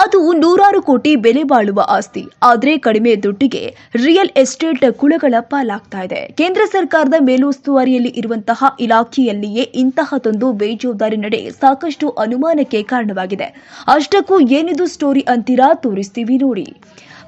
ಅದು ನೂರಾರು ಕೋಟಿ ಬೆಲೆ ಬಾಳುವ ಆಸ್ತಿ. ಆದರೆ ಕಡಿಮೆ ದುಡ್ಡಿಗೆ ರಿಯಲ್ ಎಸ್ಟೇಟ್ ಕುಳಗಳ ಪಾಲಾಗ್ತಾ ಇದೆ. ಕೇಂದ್ರ ಸರ್ಕಾರದ ಮೇಲುಸ್ತುವಾರಿಯಲ್ಲಿ ಇರುವಂತಹ ಇಲಾಖೆಯಲ್ಲಿಯೇ ಇಂತಹದೊಂದು ಬೇಜವಾಬ್ದಾರಿ ನಡೆ ಸಾಕಷ್ಟು ಅನುಮಾನಕ್ಕೆ ಕಾರಣವಾಗಿದೆ. ಅಷ್ಟಕ್ಕೂ ಏನಿದು ಸ್ಟೋರಿ ಅಂತೀರಾ ತೋರಿಸ್ತೀವಿ ನೋಡಿ.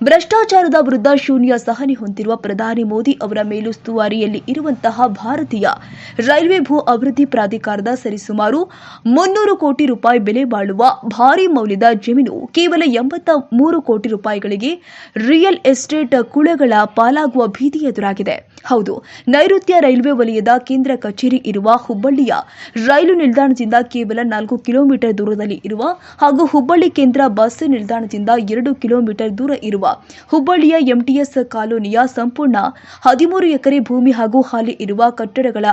ಭ್ರಷ್ಟಾಚಾರದ ವಿರುದ್ಧ ಶೂನ್ಯ ಸಹನೆ ಹೊಂದಿರುವ ಪ್ರಧಾನಿ ಮೋದಿ ಅವರ ಮೇಲುಸ್ತುವಾರಿಯಲ್ಲಿ ಇರುವಂತಹ ಭಾರತೀಯ ರೈಲ್ವೆ ಭೂ ಅಭಿವೃದ್ಧಿ ಪ್ರಾಧಿಕಾರದ ಸರಿಸುಮಾರು ಮುನ್ನೂರು ಕೋಟಿ ರೂಪಾಯಿ ಬೆಲೆ ಬಾಳುವ ಭಾರಿ ಮೌಲ್ಯದ ಜಮೀನು ಕೇವಲ ಎಂಬತ್ತ ಮೂರು ಕೋಟಿ ರೂಪಾಯಿಗಳಿಗೆ ರಿಯಲ್ ಎಸ್ಟೇಟ್ ಕುಳಗಳ ಪಾಲಾಗುವ ಭೀತಿ ಎದುರಾಗಿದೆ. ಹೌದು, ನೈಋತ್ಯ ರೈಲ್ವೆ ವಲಯದ ಕೇಂದ್ರ ಕಚೇರಿ ಇರುವ ಹುಬ್ಬಳ್ಳಿಯ ರೈಲು ನಿಲ್ದಾಣದಿಂದ ಕೇವಲ ನಾಲ್ಕು ಕಿಲೋಮೀಟರ್ ದೂರದಲ್ಲಿ ಇರುವ ಹಾಗೂ ಹುಬ್ಬಳ್ಳಿ ಕೇಂದ್ರ ಬಸ್ ನಿಲ್ದಾಣದಿಂದ ಎರಡು ಕಿಲೋಮೀಟರ್ ದೂರ ಇರುವ ಹುಬ್ಬಳ್ಳಿಯ ಎಂಟಿಎಸ್ ಕಾಲೋನಿಯ ಸಂಪೂರ್ಣ ಹದಿಮೂರು ಎಕರೆ ಭೂಮಿ ಹಾಗೂ ಹಾಲಿ ಇರುವ ಕಟ್ಟಡಗಳ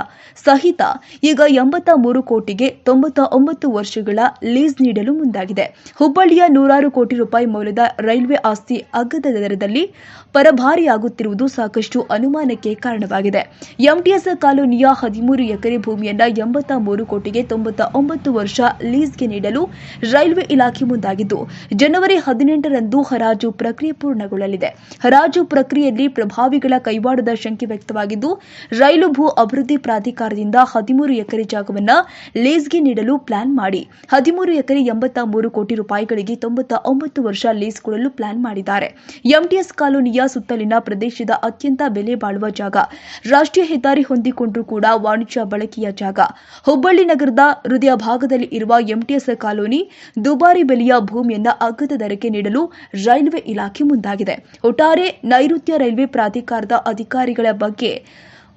ಸಹಿತ ಈಗ ಎಂಬತ್ತ ಮೂರು ಕೋಟಿಗೆ ತೊಂಬತ್ತ ಒಂಬತ್ತು ವರ್ಷಗಳ ಲೀಸ್ ನೀಡಲು ಮುಂದಾಗಿದೆ. ಹುಬ್ಬಳ್ಳಿಯ ನೂರಾರು ಕೋಟಿ ರೂಪಾಯಿ ಮೌಲ್ಯದ ರೈಲ್ವೆ ಆಸ್ತಿ ಅಗ್ಗದ ದರದಲ್ಲಿ ಪರಭಾರಿಯಾಗುತ್ತಿರುವುದು ಸಾಕಷ್ಟು ಅನುಮಾನಕ್ಕೆ ಕಾರಣವಾಗಿದೆ. ಎಂಟಿಎಸ್ ಕಾಲೋನಿಯ ಹದಿಮೂರು ಎಕರೆ ಭೂಮಿಯನ್ನ ಎಂಬತ್ತ ಮೂರು ಕೋಟಿಗೆ ತೊಂಬತ್ತ ಒಂಬತ್ತು ವರ್ಷ ಲೀಸ್ಗೆ ನೀಡಲು ರೈಲ್ವೆ ಇಲಾಖೆ ಮುಂದಾಗಿದ್ದು, ಜನವರಿ ಹದಿನೆಂಟರಂದು ಹರಾಜು ಪ್ರಕ್ರಿಯೆ ಪೂರ್ಣಗೊಳ್ಳಲಿದೆ ಹರಾಜು ಪ್ರಕ್ರಿಯೆಯಲ್ಲಿ ಪ್ರಭಾವಿಗಳ ಕೈವಾಡದ ಶಂಕೆ ವ್ಯಕ್ತವಾಗಿದ್ದು, ರೈಲು ಭೂ ಅಭಿವೃದ್ಧಿ ಪ್ರಾಧಿಕಾರದಿಂದ ಹದಿಮೂರು ಎಕರೆ ಜಾಗವನ್ನು ಲೀಸ್ಗೆ ನೀಡಲು ಪ್ಲಾನ್ ಮಾಡಿ, ಹದಿಮೂರು ಎಕರೆ ಎಂಬತ್ತ ಮೂರು ಕೋಟಿ ರೂಪಾಯಿಗಳಿಗೆ ತೊಂಬತ್ತ ಒಂಬತ್ತು ವರ್ಷ ಲೀಸ್ ಕೊಡಲು ಪ್ಲಾನ್ ಮಾಡಿದ್ದಾರೆ. ಎಂಟಿಎಸ್ ಕಾಲೋನಿಯ ಸುತ್ತಲಿನ ಪ್ರದೇಶದ ಅತ್ಯಂತ ಬೆಲೆ ಬಾಳುವ ಜಾಗ, ರಾಷ್ಟ್ರೀಯ ಹೆದ್ದಾರಿ ಹೊಂದಿಕೊಂಡರೂ ಕೂಡ ವಾಣಿಜ್ಯ ಬಳಕೆಯ ಜಾಗ. ಹುಬ್ಬಳ್ಳಿ ನಗರದ ಹೃದಯ ಭಾಗದಲ್ಲಿ ಇರುವ ಎಂಟಿಎಸ್ ಕಾಲೋನಿ ದುಬಾರಿ ಬೆಲೆಯ ಭೂಮಿಯನ್ನು ಅಗ್ಗದ ದರಕ್ಕೆ ನೀಡಲು ರೈಲ್ವೆ ಇಲಾಖೆ ಮುಂದಾಗಿದೆ. ಒಟ್ಟಾರೆ ನೈಋತ್ಯ ರೈಲ್ವೆ ಪ್ರಾಧಿಕಾರದ ಅಧಿಕಾರಿಗಳ ಬಗ್ಗೆ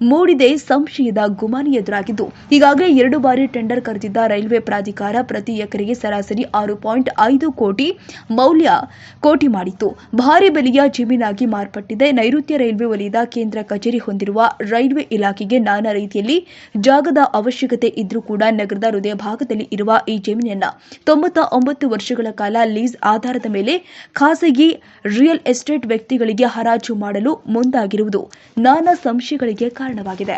ಮೂಡಿದೆ ಸಂಶಯದ ಗುಮಾನಿ ಎದುರಾಗಿದ್ದು, ಈಗಾಗಲೇ ಎರಡು ಬಾರಿ ಟೆಂಡರ್ ಕರೆದಿದ್ದ ರೈಲ್ವೆ ಪ್ರಾಧಿಕಾರ ಪ್ರತಿ ಎಕರೆಗೆ ಸರಾಸರಿ ಆರು ಪಾಯಿಂಟ್ ಐದು ಕೋಟಿ ಮೌಲ್ಯ ಕೋಟಿ ಮಾಡಿತ್ತು. ಭಾರಿ ಬೆಲೆಯ ಜಮೀನಾಗಿ ಮಾರ್ಪಟ್ಟಿದೆ. ನೈಋತ್ಯ ರೈಲ್ವೆ ವಲಯದ ಕೇಂದ್ರ ಕಚೇರಿ ಹೊಂದಿರುವ ರೈಲ್ವೆ ಇಲಾಖೆಗೆ ನಾನಾ ರೀತಿಯಲ್ಲಿ ಜಾಗದ ಅವಶ್ಯಕತೆ ಇದ್ರೂ ಕೂಡ ನಗರದ ಹೃದಯ ಭಾಗದಲ್ಲಿ ಇರುವ ಈ ಜಮೀನನ್ನ ತೊಂಬತ್ತ ಒಂಬತ್ತು ವರ್ಷಗಳ ಕಾಲ ಲೀಸ್ ಆಧಾರದ ಮೇಲೆ ಖಾಸಗಿ ರಿಯಲ್ ಎಸ್ಟೇಟ್ ವ್ಯಕ್ತಿಗಳಿಗೆ ಹರಾಜು ಮಾಡಲು ಮುಂದಾಗಿರುವುದು. ನಾನಾ ಸಂಶಯಗಳಿಗೆ ಕಾರಣವಾಗಿದೆ